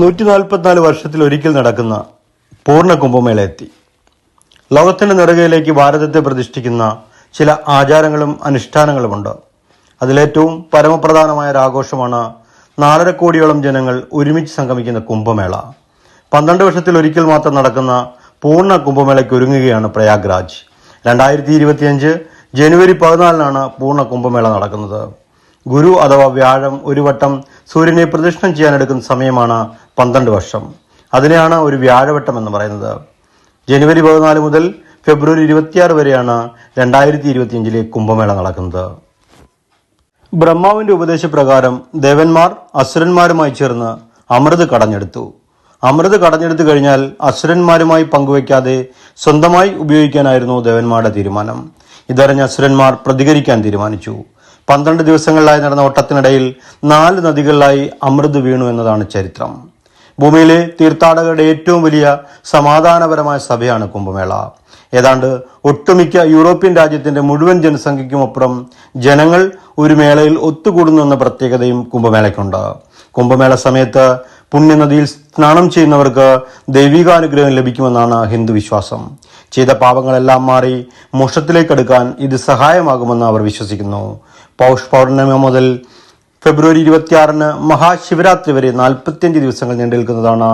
നൂറ്റി നാൽപ്പത്തിനാല് വർഷത്തിൽ ഒരിക്കൽ നടക്കുന്ന പൂർണ കുംഭമേള എത്തി ലോകത്തിന്റെ നെറുകയിലേക്ക് ഭാരതത്തെ പ്രതിഷ്ഠിക്കുന്ന ചില ആചാരങ്ങളും അനുഷ്ഠാനങ്ങളുമുണ്ട്. അതിലേറ്റവും പരമപ്രധാനമായ ഒരു ആഘോഷമാണ് നാലര കോടിയോളം ജനങ്ങൾ ഒരുമിച്ച് സംഗമിക്കുന്ന കുംഭമേള. പന്ത്രണ്ട് വർഷത്തിൽ ഒരിക്കൽ മാത്രം നടക്കുന്ന പൂർണ കുംഭമേളയ്ക്ക് ഒരുങ്ങുകയാണ് പ്രയാഗ്രാജ്. രണ്ടായിരത്തി ഇരുപത്തിയഞ്ച് ജനുവരി പതിനാലിനാണ് പൂർണ കുംഭമേള നടക്കുന്നത്. ഗുരു അഥവാ വ്യാഴം ഒരു വട്ടം സൂര്യനെ പ്രദക്ഷിണം ചെയ്യാൻ എടുക്കുന്ന സമയമാണ് പന്ത്രണ്ട് വർഷം. അതിനെയാണ് ഒരു വ്യാഴവട്ടം എന്ന് പറയുന്നത്. ജനുവരി പതിനാല് മുതൽ ഫെബ്രുവരി ഇരുപത്തിയാറ് വരെയാണ് രണ്ടായിരത്തി ഇരുപത്തിയഞ്ചിലെ കുംഭമേള നടക്കുന്നത്. ബ്രഹ്മാവിന്റെ ഉപദേശപ്രകാരം ദേവന്മാർ അസുരന്മാരുമായി ചേർന്ന് അമൃത് കടഞ്ഞെടുത്തു. അമൃത് കടഞ്ഞെടുത്തു കഴിഞ്ഞാൽ അസുരന്മാരുമായി പങ്കുവയ്ക്കാതെ സ്വന്തമായി ഉപയോഗിക്കാനായിരുന്നു ദേവന്മാരുടെ തീരുമാനം. ഇതറിഞ്ഞ അസുരന്മാർ പ്രതികരിക്കാൻ തീരുമാനിച്ചു. പന്ത്രണ്ട് ദിവസങ്ങളിലായി നടന്ന ഓട്ടത്തിനിടയിൽ നാല് നദികളിലായി അമൃത് വീണു എന്നതാണ് ചരിത്രം. ഭൂമിയിലെ തീർത്ഥാടകരുടെ ഏറ്റവും വലിയ സമാധാനപരമായ സഭയാണ് കുംഭമേള. ഏതാണ്ട് ഒട്ടുമിക്ക യൂറോപ്യൻ രാജ്യത്തിന്റെ മുഴുവൻ ജനസംഖ്യയ്ക്കുമപ്പുറം ജനങ്ങൾ ഒരു മേളയിൽ ഒത്തുകൂടുന്നു എന്ന പ്രത്യേകതയും കുംഭമേളയ്ക്കുണ്ട്. കുംഭമേള സമയത്ത് പുണ്യനദിയിൽ സ്നാനം ചെയ്യുന്നവർക്ക് ദൈവികാനുഗ്രഹം ലഭിക്കുമെന്നാണ് ഹിന്ദു വിശ്വാസം. ചെയ്ത പാപങ്ങളെല്ലാം മാറി മോക്ഷത്തിലേക്ക് അടുക്കാൻ ഇത് സഹായമാകുമെന്ന് അവർ വിശ്വസിക്കുന്നു. പൗഷ് പൗർണമി മുതൽ ഫെബ്രുവരി ഇരുപത്തിയാറിന് മഹാശിവരാത്രി വരെ നാൽപ്പത്തിയഞ്ച് ദിവസങ്ങൾ നീണ്ടു നിൽക്കുന്നതാണ്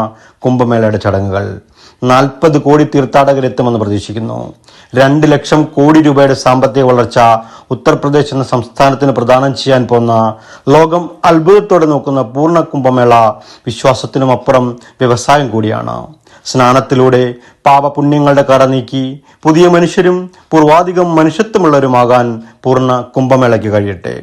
കുംഭമേളയുടെ ചടങ്ങുകൾ. നാൽപ്പത് കോടി തീർത്ഥാടകരെത്തുമെന്ന് പ്രതീക്ഷിക്കുന്നു. രണ്ട് ലക്ഷം കോടി രൂപയുടെ സാമ്പത്തിക വളർച്ച ഉത്തർപ്രദേശ് എന്ന സംസ്ഥാനത്തിന് പ്രദാനം ചെയ്യാൻ പോകുന്ന ലോകം അത്ഭുതത്തോടെ നോക്കുന്ന പൂർണ കുംഭമേള വിശ്വാസത്തിനും അപ്പുറം വ്യവസായം കൂടിയാണ്. സ്നാനത്തിലൂടെ പാപപുണ്യങ്ങളുടെ കറ നീക്കി പുതിയ മനുഷ്യരും പൂർവാധികം മനുഷ്യത്വമുള്ളവരുമാകാൻ പൂർണ കുംഭമേളയ്ക്ക് കഴിയട്ടെ.